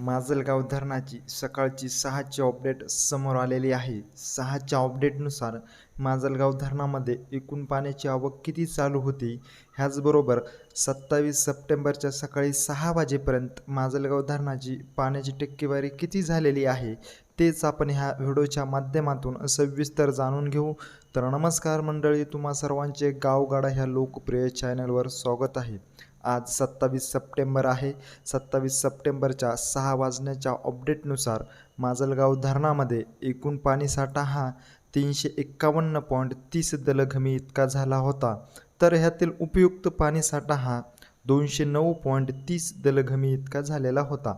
माजलगाव धरणाची सकाळची सहाची अपडेट समोर आलेली आहे. सहाच्या अपडेटनुसार माजलगाव धरणामध्ये एकूण पाण्याची आवक किती चालू होती? ह्याचबरोबर सत्तावीस सप्टेंबरच्या सकाळी सहा वाजेपर्यंत माजलगाव धरणाची पाण्याची टक्केवारी किती झालेली आहे? तेच आपण ह्या व्हिडिओच्या माध्यमातून सविस्तर जाणून घेऊ. तर नमस्कार मंडळी तुम्हा सर्वांचे गावगाडा ह्या लोकप्रिय चॅनलवर स्वागत आहे. आज सत्तावीस सप्टेंबर आहे. सत्तावीस सप्टेंबरच्या सहा वाजण्याच्या अपडेटनुसार माजलगाव धरणामध्ये एकूण पाणीसाठा हा तीनशे एक्कावन्न पॉईंट तीस दलघमी इतका झाला होता. तर ह्यातील उपयुक्त पाणीसाठा हा दोनशे नऊ पॉईंट तीस दलघमी इतका झालेला होता.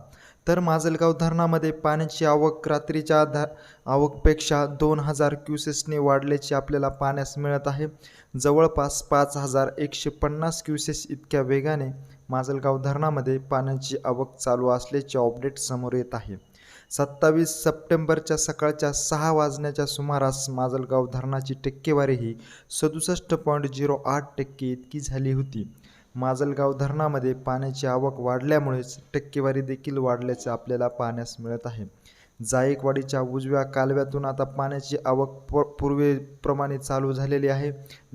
तर माजलगाव धरणामध्ये पाण्याची आवक रात्रीच्या धा आवकपेक्षा दोन हजार क्युसेसने वाढल्याची आपल्याला पाण्यास मिळत आहे. जवळपास पाच हजार एकशे पन्नास क्युसेस इतक्या वेगाने माजलगाव धरणामध्ये पाण्याची आवक चालू असल्याचे अपडेट समोर येत आहे. सत्तावीस सप्टेंबरच्या सकाळच्या सहा वाजण्याच्या सुमारास माजलगाव धरणाची टक्केवारी ही सदुसष्ट पॉईंट झिरो आठ टक्के इतकी झाली होती. माजलगाव धरणामध्ये पाण्याची आवक वाढल्यामुळेच टक्केवारी देखील वाढल्याचे आपल्याला पाहण्यास मिळत आहे. जायकवाडीच्या उजव्या कालव्यातून आता पाण्याची आवक प पूर्वेप्रमाणे चालू झालेली आहे.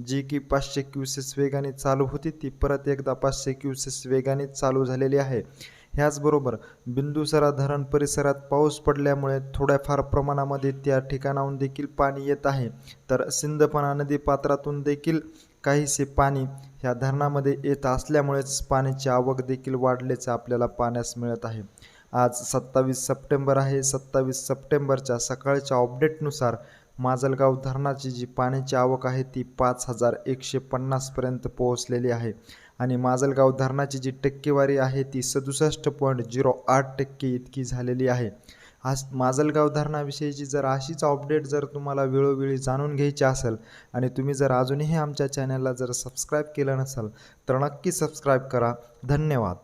जी की पाचशे क्युसेस वेगाने चालू होती ती परत एकदा पाचशे क्युसेस वेगाने चालू झालेली आहे. ह्याचबरोबर बिंदुसरा धरण परिसरात पाऊस पडल्यामुळे थोड्याफार प्रमाणामध्ये त्या ठिकाणाहून देखील पाणी येत आहे. तर सिंदपणा नदी पात्रातून देखील काहीसे पाणी ह्या धरणामध्ये येत असल्यामुळेच पाण्याची आवक देखील वाढल्याचं आपल्याला पाहण्यास मिळत आहे. आज सत्तावीस सप्टेंबर आहे. सत्तावीस सप्टेंबरच्या सकाळच्या अपडेटनुसार माजलगाव धरणाची जी पाण्याची आवक आहे ती पाच हजार एकशे पन्नासपर्यंत पोहोचलेली आहे आणि माजलगाव धरणाची जी टक्केवारी आहे ती सदुसष्ट पॉईंट झिरो आठ टक्के इतकी झालेली आहे. आज माजलगाव धरणाविषयीची जर अशीच अपडेट जर तुम्हाला वेळोवेळी जाणून घ्यायची असेल आणि तुम्ही जर अजूनही आमच्या चॅनलला जर सबस्क्राईब केलं नसेल तर नक्की सबस्क्राईब करा. धन्यवाद.